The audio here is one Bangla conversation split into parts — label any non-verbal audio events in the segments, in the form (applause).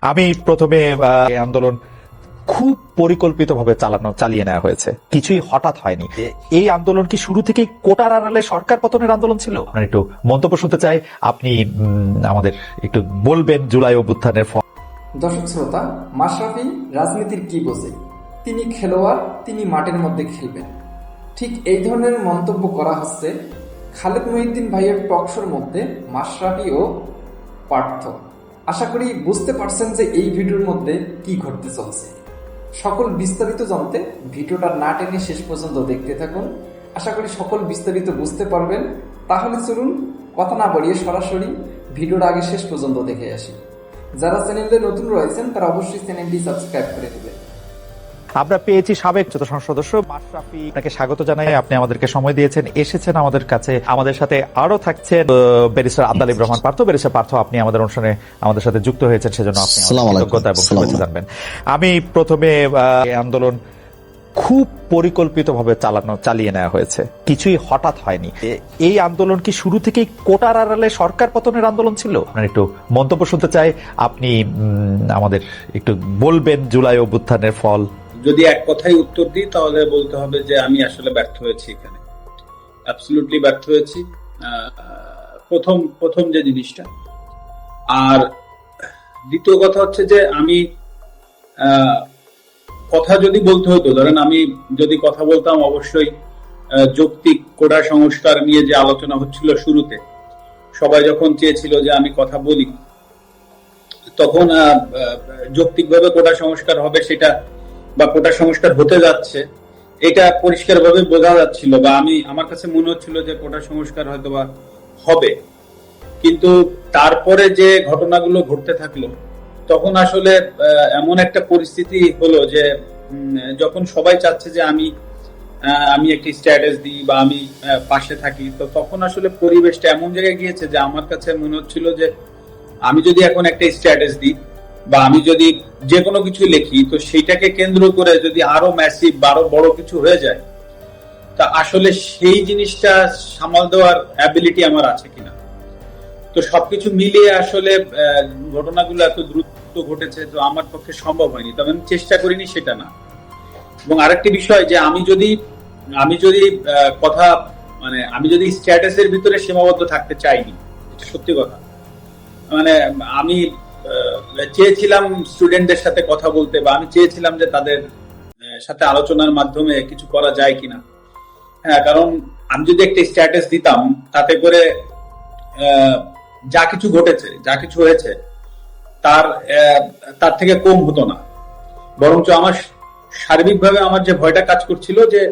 আমি প্রথমে আন্দোলন খুব পরিকল্পিতভাবে চালানো, চালিয়ে নেওয়া হয়েছে। কিছুই হঠাৎ হয়নি। এই আন্দোলন কি শুরু থেকেই কোটার আড়ালে সরকার পতনের আন্দোলন ছিল? একটু মন্তব্য শুনতে চাই। আপনি আমাদের একটু বলবেন জুলাই অভ্যুত্থানের ফল। দর্শক শ্রোতা, মাশরাফি রাজনীতির কি বোঝে? তিনি খেলোয়াড়, তিনি মাঠের মধ্যে খেলবেন। ঠিক এই ধরনের মন্তব্য করা হচ্ছে খালেদ মহিউদ্দিন ভাইয়ের টকশোর মধ্যে মাশরাফি ও পার্থ আশা করি বুঝতে পারছেন যে এই ভিডিওর মধ্যে কি ঘটতে চলছে। সকল বিস্তারিত জানতে ভিডিওটা না টেনে শেষ পর্যন্ত দেখতে থাকুন। আশা করি সকল বিস্তারিত বুঝতে পারবেন। তাহলে চলুন কথা না বাড়িয়ে সরাসরি ভিডিওর আগে শেষ পর্যন্ত দেখে আসি। যারা চ্যানেলে নতুন রয়েছেন, তারা অবশ্যই চ্যানেলটি সাবস্ক্রাইব করে দেবেন। আমরা পেয়েছি সাবেক যত সদস্য মাশরাফি। আপনাকে স্বাগত জানাই। আপনি আমাদেরকে সময় দিয়েছেন এসেছেন আমাদের কাছে। আমাদের সাথে আরও থাকছেন ব্যারিস্টার আব্দালিব রহমান পার্থ। ব্যারিস্টার পার্থ আপনি আমাদের অনুষ্ঠানে আমাদের সাথে যুক্ত হয়েছেন সেজন্য আপনি কৃতজ্ঞতা এবং শুভেচ্ছা জানবেন। আমি প্রথমে আন্দোলন খুব পরিকল্পিতভাবে চালানো চালিয়ে নেওয়া হয়েছে। কিছুই হঠাৎ হয়নি। এই আন্দোলন কি শুরু থেকেই কোটার আড়ালে সরকার পতনের আন্দোলন ছিল? আপনার একটু মন্তব্য শুনতে চাই। আপনি উম, আমাদের একটু বলবেন জুলাই অভ্যুত্থানের ফল। যদি এক কথায় উত্তর দিই, তাহলে বলতে হবে যে আমি আসলে ব্যর্থ হয়েছি এখানে। অ্যাবসলিউটলি ব্যর্থ হয়েছি। প্রথম প্রথম যে জিনিসটা। আর দ্বিতীয় কথা হচ্ছে যে আমি কথা যদি বলতে হতো, ধরেন আমি যদি কথা বলতাম, অবশ্যই যৌক্তিক কোটা সংস্কার নিয়ে যে আলোচনা হচ্ছিল শুরুতে, সবাই যখন চেয়েছিল যে আমি কথা বলি, তখন যৌক্তিকভাবে কোটা সংস্কার হবে সেটা বা কোটা সংস্কার হতে যাচ্ছে, এটা পরিষ্কারভাবে বোঝা যাচ্ছিল বা আমি, আমার কাছে মনে হচ্ছিল যে কোটা সংস্কার হয়তো বা হবে। কিন্তু তারপরে যে ঘটনাগুলো ঘটতে থাকল, তখন আসলে এমন একটা পরিস্থিতি হলো যে যখন সবাই চাচ্ছে যে আমি আমি একটি স্ট্যাটাস দিই বা আমি পাশে থাকি, তো তখন আসলে পরিবেশটা এমন জায়গায় গিয়েছে যে আমার কাছে মনে হচ্ছিল যে আমি যদি এখন একটা স্ট্যাটাস দিই বা আমি যদি যে কোনো কিছু লিখি, তো সেইটাকে কেন্দ্র করে যদি আরও ম্যাসিভ আরও বড় কিছু হয়ে যায়, তা আসলে সেই জিনিসটা সামাল দেওয়ার অ্যাবিলিটি আমার আছে কিনা? তো সবকিছু মিলিয়ে আসলে ঘটনাগুলো এত দ্রুত ঘটেছে, তো আমার পক্ষে সম্ভব হয়নি। তবে আমি চেষ্টা করিনি সেটা না। এবং আরেকটি বিষয় যে আমি যদি আমি যদি কথা মানে আমি যদি স্ট্যাটাসের ভিতরে সীমাবদ্ধ থাকতে চাইনি, এটা সত্যি কথা। মানে আমি চেয়েছিলাম স্টুডেন্টদের সাথে কথা বলতে বা আমি চেয়েছিলাম যে তাদের সাথে আলোচনার মাধ্যমে কিছু করা যায় কিনা। হ্যাঁ কারণ আমি যদি একটা স্ট্যাটাস দিতাম তাতে করে যা কিছু ঘটেছে যা কিছু হয়েছে তার তার থেকে কম হতো না। বরঞ্চ আমার সার্বিকভাবে আমার যে ভয়টা কাজ করছিল যে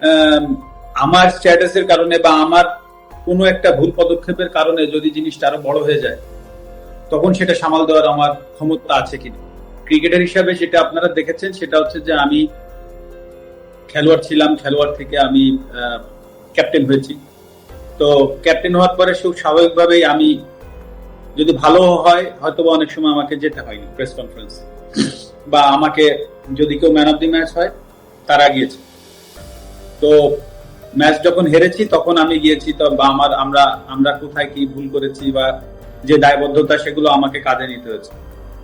আম, আমার স্ট্যাটাসের কারণে বা আমার কোনো একটা ভুল পদক্ষেপের কারণে যদি জিনিসটা আরও বড় হয়ে যায় তখন সেটা সামাল দেওয়ার আমার ক্ষমতা আছে কিনা। ক্রিকেটার হিসাবে সেটা আপনারা দেখেছেন, সেটা হচ্ছে যে আমি খেলোয়াড় ছিলাম, খেলোয়াড় থেকে আমি ক্যাপ্টেন হয়েছি। তো ক্যাপ্টেন হওয়ার পরে খুব স্বাভাবিকভাবেই আমি যদি ভালো হয় হয়তো অনেক সময় আমাকে যেতে হয়নি প্রেস কনফারেন্স বা আমাকে যদি কেউ ম্যান অফ দি ম্যাচ হয়, তারা গিয়েছে। তো ম্যাচ যখন হেরেছি, তখন আমি গিয়েছি, তো বা আমার আমরা আমরা কোথায় কি ভুল করেছি বা যে দায়বদ্ধতা, সেগুলো আমাকে কাজে নিতে হয়েছে।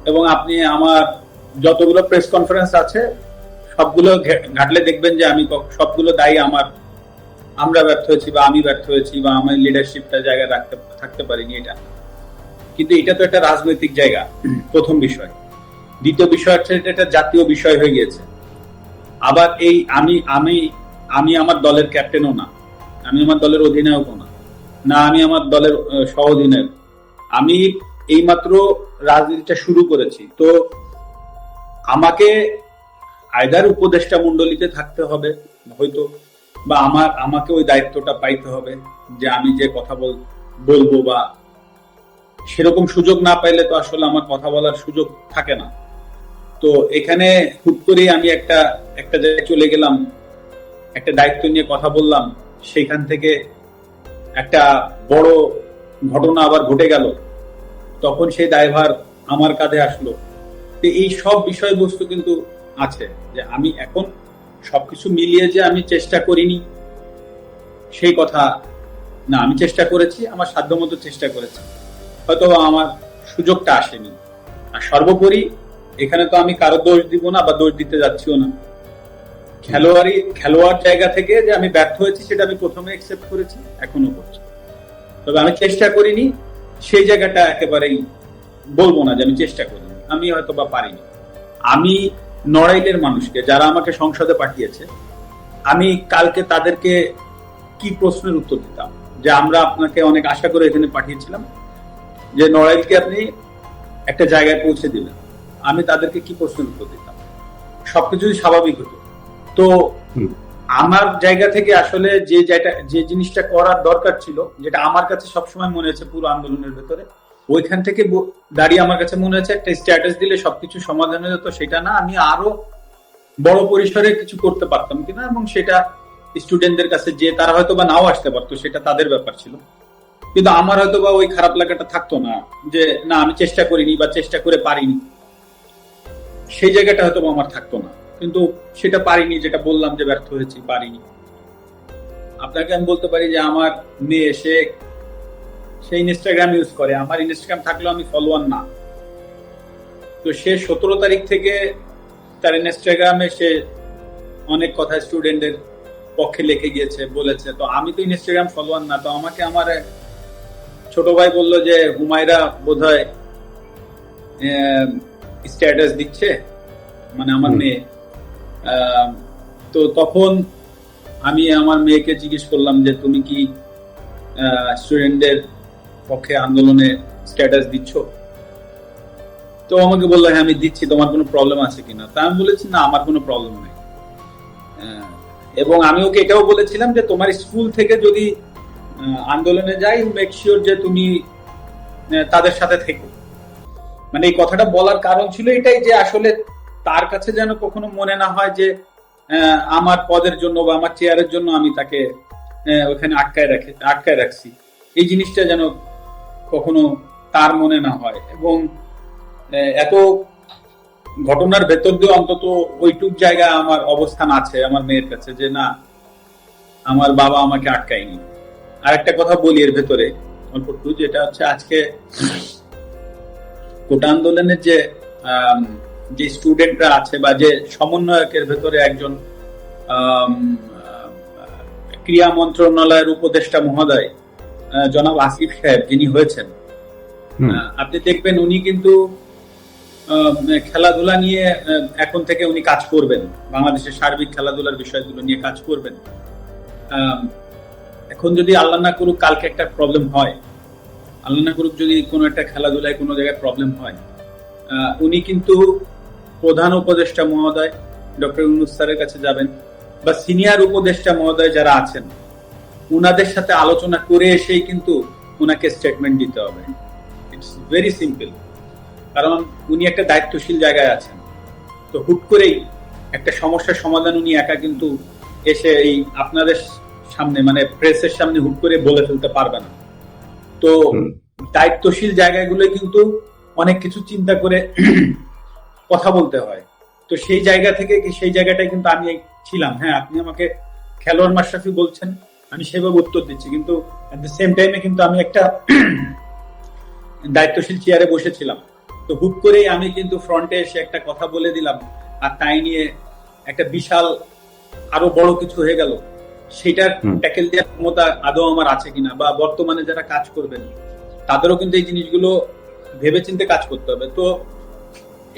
এবং আপনি আমার যতগুলো প্রেস কনফারেন্স আছে, সবগুলো ঘাটলে দেখবেন যে আমি সবগুলো দায়ী আমার। আমরা ব্যর্থ হয়েছি বা আমি ব্যর্থ হয়েছি বা আমার লিডারশিপটা জায়গায় রাখতে, থাকতে পারিনি এটা। কিন্তু এটা তো একটা রাজনৈতিক জায়গা, প্রথম বিষয়। দ্বিতীয় বিষয় হচ্ছে এটা একটা জাতীয় বিষয় হয়ে গিয়েছে। আবার এই আমি আমি আমি আমার দলের ক্যাপ্টেনও না। আমি আমার দলের অধিনায়কও না। না, আমি আমার দলের সহ অধিনায়ক আমি এইমাত্র রাজনীতিটা শুরু করেছি। তো আমাকে আয়দার উপদেষ্টা মন্ডলীতে থাকতে হবে, হয়তো, বা আমার, আমাকে ওই দায়িত্বটা পাইতে হবে যে আমি যে কথা বল, বলব বা সেরকম সুযোগ না পাইলে তো আসলে আমার কথা বলার সুযোগ থাকে না। তো এখানে হুট করেই আমি একটা একটা জায়গায় চলে গেলাম, একটা দায়িত্ব নিয়ে কথা বললাম সেখান থেকে একটা বড় ঘটনা আবার ঘটে গেল। তখন সেই দায়ভার আমার কাঁধে আসলো। তো এই সব বিষয়বস্তু কিন্তু আছে যে আমি এখন সবকিছু মিলিয়ে যে আমি চেষ্টা করিনি, সেই কথা না, আমি চেষ্টা করেছি, আমার সাধ্যমতো চেষ্টা করেছি। হয়তো আমার সুযোগটা আসেনি। আর সর্বোপরি এখানে তো আমি কারও দোষ দিব না বা দোষ দিতে যাচ্ছিও না। খেলোয়াড়ি, খেলোয়াড় জায়গা থেকে যে আমি ব্যর্থ হয়েছি, সেটা আমি প্রথমে একসেপ্ট করেছি, এখনও করছি। তবে আমি চেষ্টা করিনি সেই জায়গাটা একেবারেই বলব না যে আমি চেষ্টা করিনি। আমি হয়তো বা পারিনি। আমি নড়াইলের মানুষকে, যারা আমাকে সংসদে পাঠিয়েছে, আমি কালকে তাদেরকে কি প্রশ্নের উত্তর দিতাম? যে আমরা আপনাকে অনেক আশা করে এখানে পাঠিয়েছিলাম যে নড়াইলকে আপনি একটা জায়গায় পৌঁছে দিবেন। আমি তাদেরকে কি প্রশ্নের উত্তর দিতাম? সবকিছুই স্বাভাবিক হতো। তো। আমার জায়গা থেকে আসলে যে যে জিনিসটা করার দরকার ছিল, যেটা আমার কাছে সবসময় মনে হয়েছে পুরো আন্দোলনের ভেতরে, ওইখান থেকে দাঁড়িয়ে আমার কাছে মনে হচ্ছে একটা স্ট্যাটাস দিলে সবকিছু সমাধান হয়ে যেত, সেটা না, আমি আরও বড় পরিসরে কিছু করতে পারতাম কিনা, এবং সেটা স্টুডেন্টদের কাছে যে তারা হয়তো বা নাও আসতে পারতো, সেটা তাদের ব্যাপার ছিল। কিন্তু আমার হয়তো বা ওই খারাপ লাগাটা থাকতো না, যে না, আমি চেষ্টা করিনি বা চেষ্টা করে পারিনি। সেই জায়গাটা হয়তো আমার থাকতো না। কিন্তু সেটা পারিনি যেটা বললাম যে ব্যর্থ হয়েছি পারিনি। আপনাকে আমি বলতে পারি যে আমার মেয়ে সে সে ইনস্টাগ্রাম ইউজ করে। আমার ইনস্টাগ্রাম থাকলেও আমি ফলোয়ার না। তো সে সতেরো তারিখ থেকে তার ইনস্টাগ্রামে সে অনেক কথা স্টুডেন্টদের পক্ষে লিখে গিয়েছে বলেছে। তো আমি তো ইনস্টাগ্রাম ফলোয়ার না। তো আমাকে আমার ছোট ভাই বলল যে হুমায়রা বোধ হয় স্ট্যাটাস দিচ্ছে মানে আমার মেয়ে। তো তখন আমি আমার মেয়েকে জিজ্ঞেস করলাম যে, তুমি কি স্টুডেন্টদের পক্ষে আন্দোলনে স্ট্যাটাস দিচ্ছ? তো আমাকে বলল হ্যাঁ আমি দিচ্ছি, তোমার কোনো প্রবলেম আছে কিনা? তা আমি বলেছি, না, আমার কোনো প্রবলেম নেই। এবং আমি ওকে এটাও বলেছিলাম যে, তোমার স্কুল থেকে যদি আন্দোলনে যাই মেক শিওর যে তুমি তাদের সাথে থেকো। মানে এই কথাটা বলার কারণ ছিল এটাই যে, আসলে তার কাছে যেন কখনো মনে না হয় যে আমার পদের জন্য বা আমার চেয়ারের জন্য আমি তাকে ওখানে আটকায় রাখে, আটকায় রাখছি। এই জিনিসটা যেন কখনো তার মনে না হয়। এবং এত ঘটনার ভেতর দিয়ে অন্তত ওইটুক জায়গায় আমার অবস্থান আছে, আমার মেয়ের কাছে, যে না, আমার বাবা আমাকে আটকায়নি। আর একটা কথা বলি এর ভেতরে যেটা হচ্ছে আজকে কোটা আন্দোলনের যে যে স্টুডেন্টরা আছে বা যে সমন্বয়কের ভেতরে একজন ক্রীড়া মন্ত্রণালয়ের উপদেষ্টা মহোদয় জনাব আসিফ সাহেব যিনি হয়েছেন। আপনি দেখবেন উনি কিন্তু খেলাধুলা নিয়ে এখন থেকে উনি কাজ করবেন। বাংলাদেশের সার্বিক খেলাধুলার বিষয়গুলো নিয়ে কাজ করবেন। আহ, এখন যদি আল্লাহ না করুক কালকে একটা প্রবলেম হয়। আল্লাহ না করুক যদি কোনো একটা খেলাধুলায় কোনো জায়গায় প্রবলেম হয়। আহ, উনি কিন্তু প্রধান উপদেষ্টা মহোদয় ডক্টর ইউনুস স্যারের কাছে যাবেন বা সিনিয়র উপদেষ্টা মহোদয় যারা আছেন উনাদের সাথে আলোচনা করে এসেই কিন্তু উনাকে স্টেটমেন্ট দিতে হবে। ইটস ভেরি সিম্পল কারণ উনি একটা দায়িত্বশীল জায়গায় আছেন। তো হুট করেই একটা সমস্যার সমাধান উনি একা কিন্তু এসে এই আপনাদের সামনে মানে প্রেসের সামনে হুট করে বলে ফেলতে পারবে না। তো। দায়িত্বশীল জায়গাগুলো কিন্তু অনেক কিছু চিন্তা করে কথা বলতে হয়। তো সেই জায়গা থেকে সেই জায়গাটায় কিন্তু আমি ছিলাম। হ্যাঁ আপনি আমাকে খেলোয়াড় মাশরাফি বলছেন আমি সেভাবে উত্তর দিচ্ছি। কিন্তু দ্য সেম টাইমে কিন্তু আমি একটা (clears throat) দায়িত্বশীল চেয়ারে বসেছিলাম। তো হুট করেই আমি কিন্তু ফ্রন্টে এসে একটা কথা বলে দিলাম আর তাই নিয়ে একটা বিশাল আরও বড় কিছু হয়ে গেল। সেটার ট্যাকেল দেওয়ার ক্ষমতা আদৌ আমার আছে কিনা বা বর্তমানে যারা কাজ করবেন তাদেরও কিন্তু এই জিনিসগুলো ভেবেচিন্তে কাজ করতে হবে। তো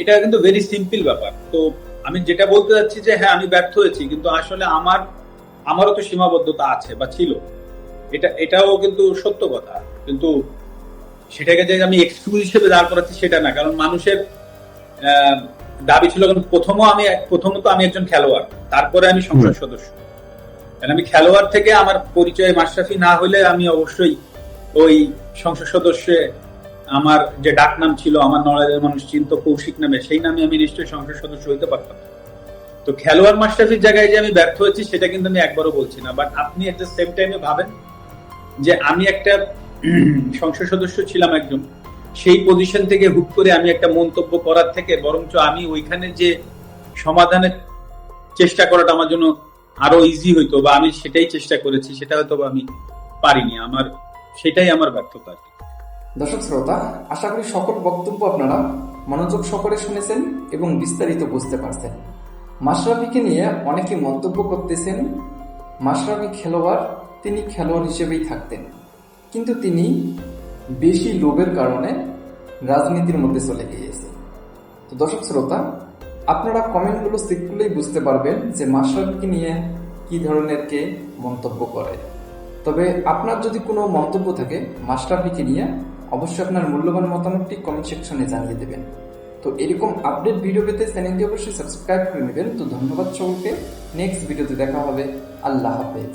এটা কিন্তু ভেরি সিম্পল ব্যাপার। তো আমি যেটা বলতে যাচ্ছি যে হ্যাঁ আমি ব্যর্থ হয়েছি কিন্তু আসলে আমার আমারও তো সীমাবদ্ধতা আছে বা ছিল। এটা এটাও কিন্তু সত্য কথা। কিন্তু সেটাকে যে আমি এক্সকিউজ হিসেবে দাঁড় করাচ্ছি সেটা না কারণ মানুষের দাবি ছিল কারণ প্রথমও আমি প্রথমত আমি একজন খেলোয়াড় তারপরে আমি সংসদ সদস্য। কারণ আমি খেলোয়াড় থেকে আমার পরিচয় মাশরাফি না হলে আমি অবশ্যই ওই সংসদ সদস্যে আমার যে ডাক নাম ছিল, আমার নড়াইলের মানুষ চিন্ত, কৌশিক নামে, সেই নামে আমি নিশ্চয়ই সংসদ সদস্য হইতে পারতাম। তো খেলোয়াড় মাশরাফির জায়গায় যে আমি ব্যর্থ হয়েছি, সেটা কিন্তু আমি একবারও বলছি না। বাট আপনি এট দ্য সেম টাইমে ভাবেন যে আমি একটা (clears throat) সংসদ সদস্য ছিলাম একজন। সেই পজিশন থেকে হুট করে আমি একটা মন্তব্য করার থেকে, বরঞ্চ আমি ওইখানে যে সমাধানের চেষ্টা করাটা আমার জন্য আরও ইজি হইতো বা আমি সেটাই চেষ্টা করেছি, সেটা হয়তো আমি পারিনি। আমার, সেটাই আমার ব্যর্থতা আর। দর্শক শ্রোতা, আশা করি সকল বক্তব্য আপনারা মনোযোগ সহকারে শুনেছেন এবং বিস্তারিত বুঝতে পারছেন। মাশরাফিকে নিয়ে অনেকে মন্তব্য করতেছেন, মাশরাফি খেলোয়াড়, তিনি খেলোয়াড় হিসেবেই থাকতেন। কিন্তু তিনি বেশি লোভের কারণে রাজনীতির মধ্যে চলে গিয়েছে। তো দর্শক শ্রোতা, আপনারা কমেন্টগুলো করলেই বুঝতে পারবেন যে মাশরাফিকে নিয়ে কি ধরনের কে মন্তব্য করে। তবে আপনার যদি কোনো মন্তব্য থাকে মাশরাফিকে নিয়ে অবশ্যই আপনার মূল্যবান মতামতটি কমেন্ট সেকশনে জানিয়ে দেবেন। তো এরকম আপডেট ভিডিও পেতে চ্যানেলটি অবশ্যই সাবস্ক্রাইব করে নেবেন। তো ধন্যবাদ সকলকে। নেক্সট ভিডিওতে দেখা হবে। আল্লাহ হাফেজ।